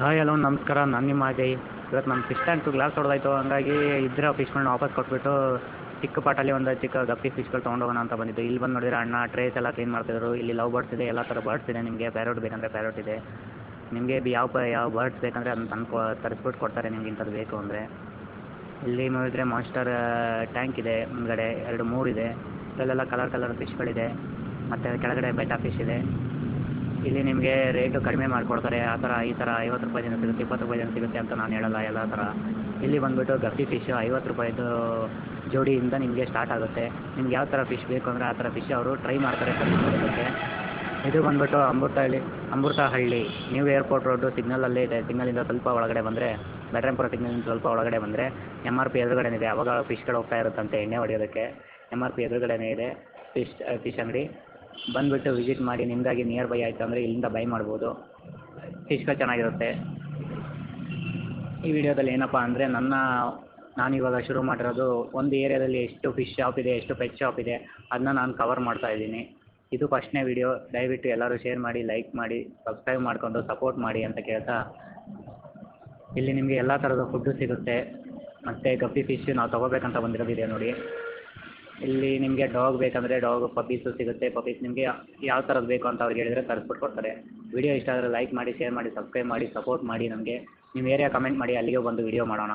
Hi, hello, ನಮಸ್ಕಾರ. ನಾನು ನಿಮ್ಮ ಅಜಯ್. ಇವತ್ತು ನಮ್ಮ ಫಿಶ್ ಟ್ಯಾಂಕ್ ಗ್ಲಾಸ್ ಹೊಡೆದಾಯ್ತು. ಹಂಗಾಗಿ ಇದ್ದಿರೋ ಫಿಶ್ಗಳನ್ನ ವಾಪಸ್ ಕೊಟ್ಬಿಟ್ಟು ಚಿಕ್ಕ ಪಾಟಲ್ಲಿ ಒಂದು ಚಿಕ್ಕ ಗಪ್ಪಿ ಫಿಶ್ಗಳು ತೊಗೊಂಡೋಗೋಣ ಅಂತ ಬಂದಿದ್ದು. ಇಲ್ಲಿ ಬಂದು ನೋಡಿದ್ರೆ ಅಣ್ಣ ಟ್ರೇಸ್ ಎಲ್ಲ ಕ್ಲೀನ್ ಮಾಡ್ತಿದ್ರು ಇಲ್ಲಿ ಲವ್ ಬರ್ಡ್ಸ್ ಇದೆ. ಎಲ್ಲ ಥರ ಬರ್ಡ್ಸ್ ಇದೆ. ನಿಮಗೆ ಪ್ಯಾರೋಟ್ ಬೇಕಂದರೆ ಪ್ಯಾರೋಟ್ ಇದೆ. ನಿಮಗೆ ಯಾವ ಯಾವ ಬರ್ಡ್ಸ್ ಬೇಕಂದರೆ ಅದನ್ನ ತಂದು ತರಿಸ್ಬಿಟ್ಟು ಕೊಡ್ತಾರೆ ನಿಮ್ಗೆ ಇಂಥದ್ದು ಬೇಕು ಅಂದರೆ. ಇಲ್ಲಿ ನೋಡಿದರೆ ಮಾಸ್ಟರ್ ಟ್ಯಾಂಕ್ ಇದೆ ಮುಂದ್ಗಡೆ. ಎರಡು ಮೂರು ಇದೆ. ಅಲ್ಲೆಲ್ಲ ಕಲರ್ ಕಲರ್ ಫಿಶ್ಗಳಿದೆ ಮತ್ತು ಕೆಳಗಡೆ ಬೆಟ್ಟ ಫಿಶ್ ಇದೆ. ಇಲ್ಲಿ ನಿಮಗೆ ರೇಟು ಕಡಿಮೆ ಮಾಡಿಕೊಡ್ತಾರೆ, ಆ ಥರ, ಈ ಥರ ಐವತ್ತು ರೂಪಾಯಿದಿಂದ ಸಿಗುತ್ತೆ, ಇಪ್ಪತ್ತು ರೂಪಾಯಿದಿಂದ ಸಿಗುತ್ತೆ ಅಂತ ನಾನು ಹೇಳಲ್ಲ, ಎಲ್ಲ ಥರ. ಇಲ್ಲಿ ಬಂದುಬಿಟ್ಟು ಗಪ್ಪಿ ಫಿಶ್ ಐವತ್ತು ರೂಪಾಯಿದು ಜೋಡಿಯಿಂದ ನಿಮಗೆ ಸ್ಟಾರ್ಟ್ ಆಗುತ್ತೆ. ನಿಮ್ಗೆ ಯಾವ ಥರ ಫಿಶ್ ಬೇಕು ಅಂದರೆ ಆ ಥರ ಫಿಶ್ ಅವರು ಟ್ರೈ ಮಾಡ್ತಾರೆ ಕಲಿಸ್ಕೊಡೋದಕ್ಕೆ ಇದು ಬಂದುಬಿಟ್ಟು Amruthahalli Amruthahalli. New airport road ಸಿಗ್ನಲಲ್ಲೇ ಇದೆ ಸಿಗ್ನಲಿಂದ ಸ್ವಲ್ಪ ಒಳಗಡೆ ಬಂದರೆ ಬೆಟ್ರಂಪುರ ಸಿಗ್ನಲಿಂದ ಸ್ವಲ್ಪ ಒಳಗಡೆ ಬಂದರೆ ಎಂ ಆರ್ ಪಿ ಎದುರುಗಡೆನೇ ಇದೆ. ಅವಾಗ ಫಿಶ್ಗಳು ಹೋಗ್ತಾ ಇರುತ್ತಂತೆ, ಎಣ್ಣೆ ಹೊಡೆಯೋದಕ್ಕೆ. ಎಂ ಆರ್ ಪಿ ಎದುರುಗಡೆನೇ ಇದೆ ಫಿಶ್ ಫಿಶ್ ಅಂಗಡಿ. ಬಂದುಬಿಟ್ಟು ವಿಸಿಟ್ ಮಾಡಿ ನಿಮಗಾಗಿ ನಿಯರ್ ಬೈ ಆಯಿತು ಅಂದರೆ ಇಲ್ಲಿಂದ ಬೈ ಮಾಡ್ಬೋದು. ಫಿಶ್ಗಳು ಚೆನ್ನಾಗಿರುತ್ತೆ. ಈ ವಿಡಿಯೋದಲ್ಲಿ ಏನಪ್ಪ ಅಂದರೆ ನನ್ನ ನಾನಿವಾಗ ಶುರು ಮಾಡಿರೋದು ಒಂದು ಏರಿಯಾದಲ್ಲಿ ಎಷ್ಟು ಫಿಶ್ ಶಾಪ್ ಇದೆ, ಎಷ್ಟು ಪೆಟ್ ಶಾಪ್ ಇದೆ ಅದನ್ನ ನಾನು ಕವರ್ ಮಾಡ್ತಾ ಇದ್ದೀನಿ. ಇದು ಫಸ್ಟ್ನೇ ವಿಡಿಯೋ ದಯವಿಟ್ಟು ಎಲ್ಲರೂ ಶೇರ್ ಮಾಡಿ ಲೈಕ್ ಮಾಡಿ ಸಬ್ಸ್ಕ್ರೈಬ್ ಮಾಡಿಕೊಂಡು ಸಪೋರ್ಟ್ ಮಾಡಿ ಅಂತ ಕೇಳ್ತಾ ಇಲ್ಲಿ ನಿಮಗೆ ಎಲ್ಲ ಥರದ ಫುಡ್ಡು ಸಿಗುತ್ತೆ. ಮತ್ತು ಗಪ್ಪಿ ಫಿಶ್ ನಾವು ತೊಗೋಬೇಕಂತ ಬಂದಿರೋದಿದೆ ನೋಡಿ. ಇಲ್ಲಿ ನಿಮಗೆ ಡಾಗ್ ಬೇಕಂದರೆ ಡಾಗ್ ಪಪ್ಪೀಸು ಸಿಗುತ್ತೆ. ಪಪ್ಪೀಸ್ ನಿಮಗೆ ಯಾವ ಥರದ್ದು ಬೇಕು ಅಂತ ಅವ್ರಿಗೆ ಹೇಳಿದರೆ ತರಿಸ್ಬಿಟ್ಟು ಕೊಡ್ತಾರೆ ವಿಡಿಯೋ ಇಷ್ಟ ಆದರೆ ಲೈಕ್ ಮಾಡಿ ಶೇರ್ ಮಾಡಿ ಸಬ್ಸ್ಕ್ರೈಬ್ ಮಾಡಿ ಸಪೋರ್ಟ್ ಮಾಡಿ ನಮಗೆ. ನಿಮ್ಮ ಏರಿಯಾ ಕಮೆಂಟ್ ಮಾಡಿ, ಅಲ್ಲಿಗೆ ಬಂದು ವೀಡಿಯೋ ಮಾಡೋಣ.